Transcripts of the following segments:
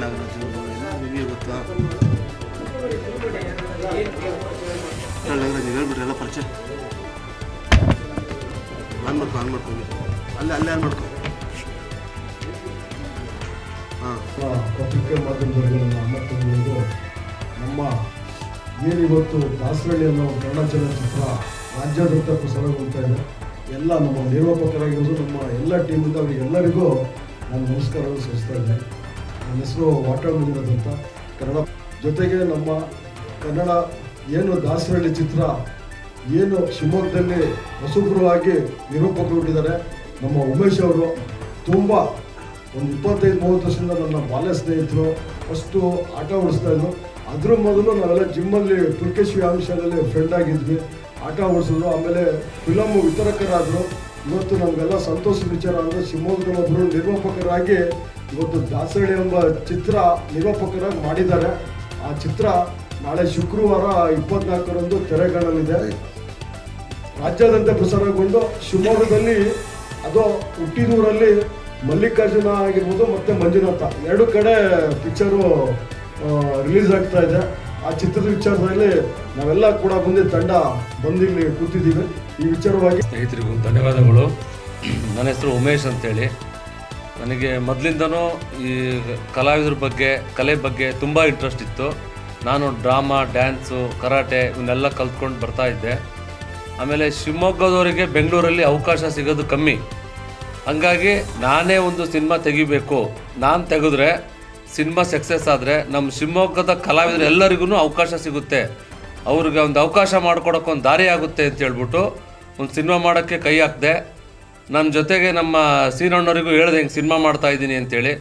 ನಾಗರಾಜ್ ನಿಮಗೆ ಗೊತ್ತಾ ನೀವು ಹೇಳ್ಬಿಟ್ರಿ ಎಲ್ಲ ಪರಿಚಯ ಆನ್ ಮಾಡ್ಕೊ ಆನ್ ಮಾಡ್ಕೊಂಡು ಅಲ್ಲೇ ಅಲ್ಲೇ ಆನ್ ಮಾಡ್ಕೊ ಪತ್ರಿಕೆ ಮಾಧ್ಯಮದವರಿಗೆ ನನ್ನ ಅಮ್ಮ ನಮ್ಮ ಏನಿವತ್ತು ದಾಸರಳ್ಳಿ ಅನ್ನೋ ಕನ್ನಡ ಚಲನಚಿತ್ರ ರಾಜ್ಯಾದ್ಯಂತ ಪ್ರಸಾರಗೊಳ್ತಾ ಇದೆ. ಎಲ್ಲ ನಮ್ಮ ನಿರ್ವಾಪಕರಾಗಿರೋದು ನಮ್ಮ ಎಲ್ಲ ಟೀಮಿಂದ ಅವರಿಗೆಲ್ಲರಿಗೂ ನಾನು ನಮಸ್ಕಾರವನ್ನು ಸಲ್ಲಿಸ್ತಾ ಇದ್ದೆ ನನ್ನ ಹೆಸರು ವಾಟರ್ ಅಂತ. ಕನ್ನಡ ಜೊತೆಗೆ ನಮ್ಮ ಕನ್ನಡ ಏನು ದಾಸರಳ್ಳಿ ಚಿತ್ರ, ಏನು ಶಿವಮೊಗ್ಗದಲ್ಲಿ ಹೊಸಬ್ರವಾಗಿ ನಿರೂಪಕರು ಹುಟ್ಟಿದ್ದಾರೆ. ನಮ್ಮ ಉಮೇಶ್ ಅವರು ತುಂಬ ಒಂದು ಇಪ್ಪತ್ತೈದು, ಮೂವತ್ತು ವರ್ಷದಿಂದ ನನ್ನ ಬಾಲ್ಯ ಸ್ನೇಹಿತರು ಫಸ್ಟು ಆಟ ಓಡಿಸ್ತಾ ಇದ್ರು. ಅದ್ರ ಮೊದಲು ನಾವೆಲ್ಲ ಜಿಮ್ಮಲ್ಲಿ ತುರ್ಕೇಶ್ ವ್ಯಾಯಾಮ ಶಾಲೆಯಲ್ಲಿ ಫ್ರೆಂಡ್ ಆಗಿದ್ವಿ. ಆಟ ಓಡಿಸಿದ್ರು. ಆಮೇಲೆ ಫಿಲಮ್ ವಿತರಕರಾದರು. ಇವತ್ತು ನಮಗೆಲ್ಲ ಸಂತೋಷದ ವಿಚಾರ ಅಂದರೆ ಶಿವಮೊಗ್ಗದೊಬ್ಬರು ನಿರ್ಮಾಪಕರಾಗಿ ಇವತ್ತು ದಾಸರಳ್ಳಿ ಎಂಬ ಚಿತ್ರ ನಿರ್ಮಾಪಕರಾಗಿ ಮಾಡಿದ್ದಾರೆ. ಆ ಚಿತ್ರ ನಾಳೆ ಶುಕ್ರವಾರ ಇಪ್ಪತ್ನಾಲ್ಕರಂದು ತೆರೆಗಾಣಲಿದೆ. ರಾಜ್ಯಾದ್ಯಂತ ಪ್ರಸಾರಗೊಂಡು ಶಿವಮೊಗ್ಗದಲ್ಲಿ, ಅದು ಹುಟ್ಟಿದೂರಲ್ಲಿ ಮಲ್ಲಿಕಾರ್ಜುನ ಆಗಿರ್ಬೋದು ಮತ್ತೆ ಮಂಜುನಾಥ. ಎರಡು ಕಡೆ ಪಿಕ್ಚರು ರಿಲೀಸ್ ಆಗ್ತಾ ಇದೆ. ಆ ಚಿತ್ರದ ವಿಚಾರದಲ್ಲಿ ನಾವೆಲ್ಲ ಕೂಡ ಮುಂದೆ ತಂಡ ಬಂದಿಲ್ಲಿ ಕೂತಿದ್ದೀವಿ. ಈ ವಿಚಾರವಾಗಿ ಸ್ನೇಹಿತರಿಗೂ ಧನ್ಯವಾದಗಳು. ನನ್ನ ಹೆಸರು ಉಮೇಶ್ ಅಂತೇಳಿ. ನನಗೆ ಮೊದಲಿಂದನೂ ಈ ಕಲಾವಿದರ ಬಗ್ಗೆ, ಕಲೆ ಬಗ್ಗೆ ತುಂಬ ಇಂಟ್ರೆಸ್ಟ್ ಇತ್ತು. ನಾನು ಡ್ರಾಮಾ ಡ್ಯಾನ್ಸು ಕರಾಟೆ ಇವನ್ನೆಲ್ಲ ಕಲ್ತ್ಕೊಂಡು ಬರ್ತಾ ಇದ್ದೆ. ಆಮೇಲೆ ಶಿವಮೊಗ್ಗದವರಿಗೆ ಬೆಂಗಳೂರಲ್ಲಿ ಅವಕಾಶ ಸಿಗೋದು ಕಮ್ಮಿ. ಹಂಗಾಗಿ ನಾನೇ ಒಂದು ಸಿನಿಮಾ ತೆಗಿಬೇಕು. ನಾನು ತೆಗೆದ್ರೆ ಸಿನಿಮಾ ಸಕ್ಸಸ್ ಆದರೆ ನಮ್ಮ ಶಿವಮೊಗ್ಗದ ಕಲಾವಿದರು ಎಲ್ಲರಿಗೂ ಅವಕಾಶ ಸಿಗುತ್ತೆ. ಅವ್ರಿಗೆ ಒಂದು ಅವಕಾಶ ಮಾಡ್ಕೊಡೋಕೆ ದಾರಿ ಆಗುತ್ತೆ ಅಂತ ಹೇಳ್ಬಿಟ್ಟು ಒಂದು ಸಿನಿಮಾ ಮಾಡೋಕ್ಕೆ ಕೈ ಹಾಕಿದೆ ನನ್ನ ಜೊತೆಗೆ ನಮ್ಮ ಸೀನಣ್ಣವರಿಗೂ ಹೇಳಿದೆ, ಹಿಂಗೆ ಸಿನಿಮಾ ಮಾಡ್ತಾ ಇದ್ದೀನಿ ಅಂತೇಳಿ.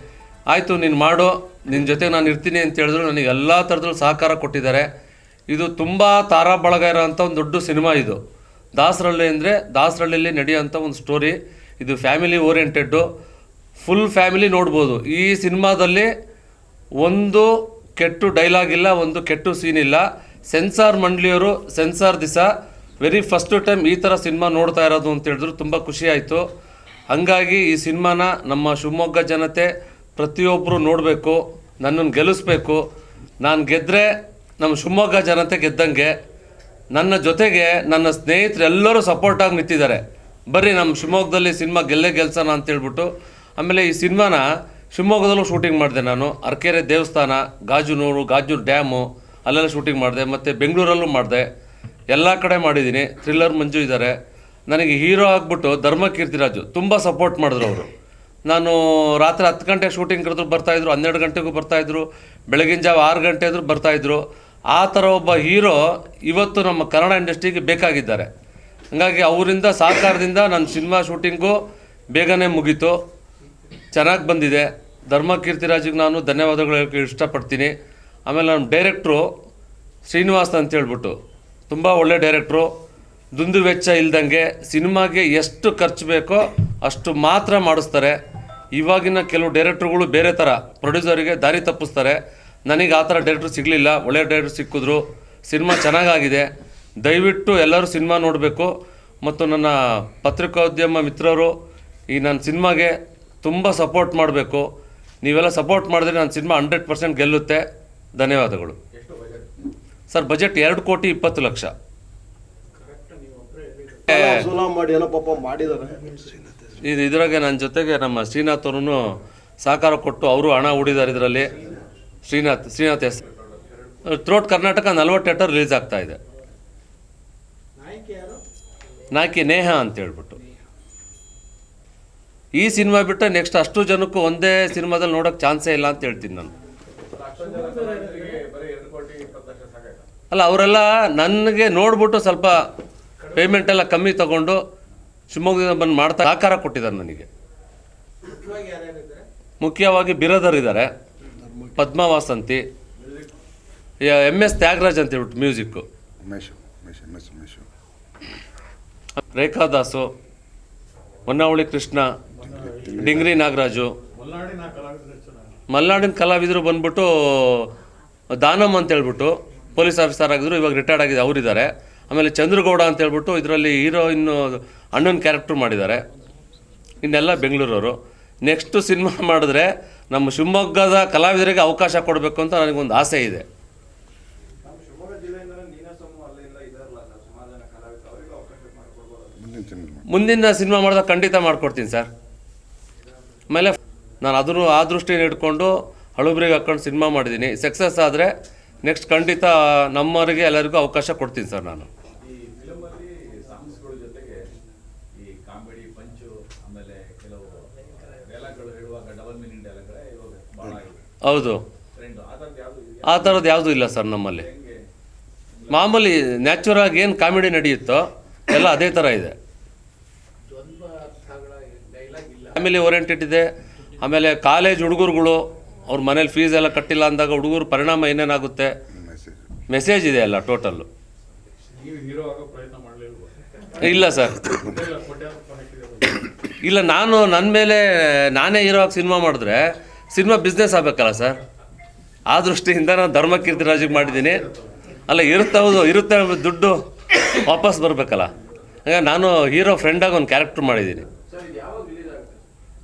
ಆಯಿತು, ನೀನು ಮಾಡು. ನಿನ್ನ ಜೊತೆ ನಾನು ಇರ್ತೀನಿ ಅಂತ ಹೇಳಿದ್ರು. ನನಗೆ ಎಲ್ಲ ಥರದಲ್ಲೂ ಸಹಕಾರ ಕೊಟ್ಟಿದ್ದಾರೆ. ಇದು ತುಂಬ ತಾರಾ ಬಳಗ ಇರೋಂಥ ಒಂದು ದೊಡ್ಡ ಸಿನಿಮಾ ಇದು. ದಾಸರಳ್ಳಿ ಅಂದರೆ ದಾಸರಳ್ಳಿಯಲ್ಲಿ ನಡೆಯುವಂಥ ಒಂದು ಸ್ಟೋರಿ ಇದು ಫ್ಯಾಮಿಲಿ ಓರಿಯೆಂಟೆಡ್ಡು ಫುಲ್ ಫ್ಯಾಮಿಲಿ ನೋಡ್ಬೋದು. ಈ ಸಿನಿಮಾದಲ್ಲಿ ಒಂದು ಕೆಟ್ಟು ಡೈಲಾಗ್ ಇಲ್ಲ, ಒಂದು ಕೆಟ್ಟು ಸೀನ್ ಇಲ್ಲ. Censor ಮಂಡಳಿಯವರು censor this very first time ಈ ಥರ ಸಿನಿಮಾ ನೋಡ್ತಾ ಇರೋದು ಅಂತ ಹೇಳಿದ್ರು. ತುಂಬ ಖುಷಿಯಾಯಿತು ಹಾಗಾಗಿ ಈ ಸಿನಿಮಾನ ನಮ್ಮ ಶಿವಮೊಗ್ಗ ಜನತೆ ಪ್ರತಿಯೊಬ್ಬರು ನೋಡಬೇಕು, ನನ್ನನ್ನು ಗೆಲ್ಲಿಸ್ಬೇಕು. ನಾನು ಗೆದ್ದರೆ ನಮ್ಮ ಶಿವಮೊಗ್ಗ ಜನತೆ ಗೆದ್ದಂಗೆ, ನನ್ನ ಜೊತೆಗೆ ನನ್ನ ಸ್ನೇಹಿತರೆಲ್ಲರೂ ಸಪೋರ್ಟಾಗಿ ನಿಂತಿದ್ದಾರೆ. ಬರ್ರಿ ನಮ್ಮ ಶಿವಮೊಗ್ಗದಲ್ಲಿ ಸಿನಿಮಾ ಗೆಲ್ಲೇ ಗೆಲ್ಸೋಣ ಅಂತೇಳ್ಬಿಟ್ಟು ಆಮೇಲೆ ಈ ಸಿನಿಮಾನ ಶಿವಮೊಗ್ಗದಲ್ಲೂ ಶೂಟಿಂಗ್ ಮಾಡಿದೆ ನಾನು. ಅರಕೆರೆ ದೇವಸ್ಥಾನ, ಗಾಜುನೂರು ಗಾಜು ಡ್ಯಾಮು ಅಲ್ಲೆಲ್ಲ ಶೂಟಿಂಗ್ ಮಾಡಿದೆ. ಮತ್ತು ಬೆಂಗಳೂರಲ್ಲೂ ಮಾಡಿದೆ. ಎಲ್ಲ ಕಡೆ ಮಾಡಿದ್ದೀನಿ ಥ್ರಿಲ್ಲರ್ ಮಂಜು ಇದ್ದಾರೆ ನನಗೆ ಹೀರೋ ಆಗಿಬಿಟ್ಟು ಧರ್ಮ ಕೀರ್ತಿರಾಜು ತುಂಬ ಸಪೋರ್ಟ್ ಮಾಡಿದ್ರು ಅವರು. ನಾನು ರಾತ್ರಿ ಹತ್ತು ಗಂಟೆ ಶೂಟಿಂಗ್ ಕರೆದ್ರು ಬರ್ತಾಯಿದ್ರು ಹನ್ನೆರಡು ಗಂಟೆಗೂ ಬರ್ತಾಯಿದ್ರು ಬೆಳಗಿನ ಜಾವ ಆರು ಗಂಟೆ ಆದರೂ ಬರ್ತಾಯಿದ್ರು ಆ ಥರ ಒಬ್ಬ ಹೀರೋ ಇವತ್ತು ನಮ್ಮ ಕನ್ನಡ ಇಂಡಸ್ಟ್ರಿಗೆ ಬೇಕಾಗಿದ್ದಾರೆ. ಹಾಗಾಗಿ ಅವರಿಂದ ಸಹಕಾರದಿಂದ ನನ್ನ ಸಿನಿಮಾ ಶೂಟಿಂಗು ಬೇಗನೆ ಮುಗೀತು. ಚೆನ್ನಾಗಿ ಬಂದಿದೆ. ಧರ್ಮ ಕೀರ್ತಿರಾಜಿಗೆ ನಾನು ಧನ್ಯವಾದಗಳು ಹೇಳಕ್ಕೆ ಇಷ್ಟಪಡ್ತೀನಿ. ಆಮೇಲೆ ನಮ್ಮ ಡೈರೆಕ್ಟ್ರು ಶ್ರೀನಿವಾಸ್ ಅಂತ ಹೇಳ್ಬಿಟ್ಟು, ತುಂಬ ಒಳ್ಳೆ ಡೈರೆಕ್ಟ್ರು. ದುಂದು ವೆಚ್ಚ ಇಲ್ದಂಗೆ ಸಿನಿಮಾಗೆ ಎಷ್ಟು ಖರ್ಚು ಬೇಕೋ ಅಷ್ಟು ಮಾತ್ರ ಮಾಡಿಸ್ತಾರೆ. ಇವಾಗಿನ ಕೆಲವು ಡೈರೆಕ್ಟ್ರುಗಳು ಬೇರೆ ಥರ. ಪ್ರೊಡ್ಯೂಸರಿಗೆ ದಾರಿ ತಪ್ಪಿಸ್ತಾರೆ. ನನಗೆ ಆ ಥರ ಡೈರೆಕ್ಟ್ರು ಸಿಗಲಿಲ್ಲ. ಒಳ್ಳೆ ಡೈರೆಕ್ಟ್ರು ಸಿಕ್ಕಿದ್ರು. ಸಿನಿಮಾ ಚೆನ್ನಾಗಾಗಿದೆ. ದಯವಿಟ್ಟು ಎಲ್ಲರೂ ಸಿನಿಮಾ ನೋಡಬೇಕು. ಮತ್ತು ನನ್ನ ಪತ್ರಿಕೋದ್ಯಮ ಮಿತ್ರರು ಈ ನನ್ನ ಸಿನಿಮಾಗೆ ತುಂಬ ಸಪೋರ್ಟ್ ಮಾಡಬೇಕು. ನೀವೆಲ್ಲ ಸಪೋರ್ಟ್ ಮಾಡಿದ್ರೆ ನನ್ನ ಸಿನಿಮಾ ಹಂಡ್ರೆಡ್ ಪರ್ಸೆಂಟ್ ಗೆಲ್ಲುತ್ತೆ. ಧನ್ಯವಾದಗಳು. ಸರ್ ಬಜೆಟ್ ಎರಡು ಕೋಟಿ ಇಪ್ಪತ್ತು ಲಕ್ಷ. ಇದು ಇದ್ರಾಗೆ ನನ್ನ ಜೊತೆಗೆ ನಮ್ಮ ಶ್ರೀನಾಥ್ ಅವರು ಸಹಕಾರ ಕೊಟ್ಟು ಅವರು ಹಣ ಹೂಡಿದ್ದಾರೆ ಇದರಲ್ಲಿ. ಶ್ರೀನಾಥ್ ಶ್ರೀನಾಥ್ ಎಸ್ ಥ್ರೋಟ್ ಕರ್ನಾಟಕ ನಲ್ವತ್ತು ಥಿಯೇಟರ್ ರಿಲೀಸ್ ಆಗ್ತಾ ಇದೆ. ನಾಯಕಿ ನೇಹ ಅಂತ ಹೇಳ್ಬಿಟ್ಟು. ಈ ಸಿನಿಮಾ ಬಿಟ್ಟರೆ ನೆಕ್ಸ್ಟ್ ಅಷ್ಟು ಜನಕ್ಕೂ ಒಂದೇ ಸಿನಿಮಾದಲ್ಲಿ ನೋಡೋಕ್ಕೆ ಚಾನ್ಸೇ ಇಲ್ಲ ಅಂತ ಹೇಳ್ತೀನಿ ನಾನು. ಅಲ್ಲ, ಅವರೆಲ್ಲ ನನಗೆ ನೋಡ್ಬಿಟ್ಟು ಸ್ವಲ್ಪ ಪೇಮೆಂಟ್ ಎಲ್ಲ ಕಮ್ಮಿ ತಗೊಂಡು ಶಿವಮೊಗ್ಗದಿಂದ ಬಂದು ಮಾಡ್ತಾ ಆಕಾರ ಕೊಟ್ಟಿದ್ದಾರೆ ನನಗೆ. ಮುಖ್ಯವಾಗಿ ಬಿರದರ್ ಇದ್ದಾರೆ ಪದ್ಮ ವಾಸಂತಿ ಎಂ ಎಸ್ ತ್ಯಾಗರಾಜ್ ಅಂತ ಹೇಳ್ಬಿಟ್ಟು ಮ್ಯೂಸಿಕ್ಕು. ರೇಖಾದಾಸು ಹೊನ್ನಾವಳಿ ಕೃಷ್ಣ, ಡಿಂಗ್ರಿ ನಾಗರಾಜು. ಮಲ್ನಾಡಿನ ಕಲಾವಿದರು ಬಂದ್ಬಿಟ್ಟು, ದಾನಮ್ ಅಂತ ಹೇಳ್ಬಿಟ್ಟು ಪೊಲೀಸ್ ಆಫೀಸರ್ ಆಗಿದ್ರು, ಇವಾಗ ರಿಟೈರ್ಡ್ ಆಗಿದೆ, ಅವರಿದ್ದಾರೆ. ಆಮೇಲೆ ಚಂದ್ರಗೌಡ ಅಂತ ಹೇಳ್ಬಿಟ್ಟು ಇದರಲ್ಲಿ ಹೀರೋಯಿನ್ ಅಣ್ಣನ ಕ್ಯಾರೆಕ್ಟರ್ ಮಾಡಿದ್ದಾರೆ. ಇನ್ನೆಲ್ಲ ಬೆಂಗಳೂರವರು. ನೆಕ್ಸ್ಟು ಸಿನಿಮಾ ಮಾಡಿದ್ರೆ ನಮ್ಮ ಶಿವಮೊಗ್ಗದ ಕಲಾವಿದರಿಗೆ ಅವಕಾಶ ಕೊಡಬೇಕು ಅಂತ ನನಗೊಂದು ಆಸೆ ಇದೆ. ಮುಂದಿನ ಸಿನಿಮಾ ಮಾಡಿದಾಗ ಖಂಡಿತ ಮಾಡ್ಕೊಡ್ತೀನಿ ಸರ್. ಆಮೇಲೆ ನಾನು ಅದನ್ನು ಆ ದೃಷ್ಟಿನ ಇಟ್ಕೊಂಡು ಹಳುಬ್ರಿಗೆ ಹಾಕ್ಕೊಂಡು ಸಿನಿಮಾ ಮಾಡಿದ್ದೀನಿ. ಸಕ್ಸಸ್ ಆದರೆ ನೆಕ್ಸ್ಟ್ ಖಂಡಿತ ನಮ್ಮವರಿಗೆ ಎಲ್ಲರಿಗೂ ಅವಕಾಶ ಕೊಡ್ತೀನಿ ಸರ್ ನಾನು. ಹೌದು. ಆ ಥರದ್ದು ಯಾವುದು ಇಲ್ಲ ಸರ್ ನಮ್ಮಲ್ಲಿ. ಮಾಮೂಲಿ ನ್ಯಾಚುರಾಗಿ ಏನು ಕಾಮಿಡಿ ನಡೆಯುತ್ತೋ ಎಲ್ಲ ಅದೇ ಥರ ಇದೆ. ಫ್ಯಾಮಿಲಿ ಓರಿಯೆಂಟೆಡ್ ಇದೆ ಆಮೇಲೆ ಕಾಲೇಜ್ ಹುಡುಗರುಗಳು, ಅವ್ರ ಮನೇಲಿ ಫೀಸ್ ಎಲ್ಲ ಕಟ್ಟಿಲ್ಲ ಅಂದಾಗ ಹುಡುಗರು ಪರಿಣಾಮ ಏನೇನಾಗುತ್ತೆ? ಮೆಸೇಜ್ ಇದೆ ಅಲ್ಲ ಟೋಟಲ್ಲು ಇಲ್ಲ ಸರ್ ಇಲ್ಲ, ನಾನು ನನ್ನ ಮೇಲೆ, ನಾನೇ ಹೀರೋ ಆಗಿ ಸಿನಿಮಾ ಮಾಡಿದ್ರೆ ಸಿನಿಮಾ ಬಿಸ್ನೆಸ್ ಆಗಬೇಕಲ್ಲ ಸರ್ ಆ ದೃಷ್ಟಿಯಿಂದ ನಾನು ಧರ್ಮಕೀರ್ತಿ ರಾಜಿಗೆ ಮಾಡಿದ್ದೀನಿ. ಅಲ್ಲ, ಇರುತ್ತೆ ಹೌದು, ಇರುತ್ತೆ ದುಡ್ಡು ವಾಪಸ್ ಬರಬೇಕಲ್ಲ. ಹಾಗಾಗಿ ನಾನು ಹೀರೋ ಫ್ರೆಂಡಾಗಿ ಒಂದು ಕ್ಯಾರೆಕ್ಟರ್ ಮಾಡಿದ್ದೀನಿ.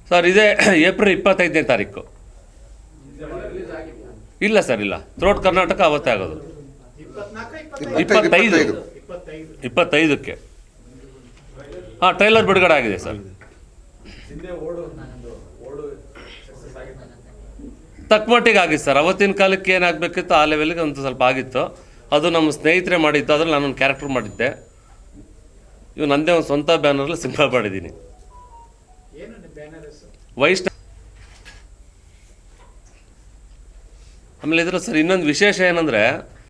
ಸರ್ ಇದೇ ಏಪ್ರಿಲ್ ಇಪ್ಪತ್ತೈದನೇ ತಾರೀಕು. ಇಲ್ಲ ಸರ್ ಇಲ್ಲ. ತ್ರೋಟ್ ಕರ್ನಾಟಕ ಅವತ್ತೇ ಆಗೋದು. ಇಪ್ಪತ್ತೈದು. ಇಪ್ಪತ್ತೈದಕ್ಕೆ. ಹಾಂ ಟ್ರೈಲರ್ ಬಿಡುಗಡೆ ಆಗಿದೆ ಸರ್ ತಕ್ಕಮಟ್ಟಿಗೆ ಆಗಿತ್ತು ಸರ್ ಅವತ್ತಿನ ಕಾಲಕ್ಕೆ ಏನಾಗಬೇಕಿತ್ತು? ಆ ಲೆವೆಲ್ಗೆ ಒಂದು ಸ್ವಲ್ಪ ಆಗಿತ್ತು. ಅದು ನಮ್ಮ ಸ್ನೇಹಿತರೆ ಮಾಡಿತ್ತು ಅದ್ರಲ್ಲಿ ನಾನೊಂದು ಕ್ಯಾರೆಕ್ಟರ್ ಮಾಡಿದ್ದೆ. ಇವು ನನ್ನದೇ ಒಂದು ಸ್ವಂತ ಬ್ಯಾನರಲ್ಲಿ ಸಿನಿಮಾ ಮಾಡಿದ್ದೀನಿ. ವೈಷ್ಣ ಆಮೇಲೆ ಇದ್ರ ಸರ್ ಇನ್ನೊಂದು ವಿಶೇಷ ಏನಂದರೆ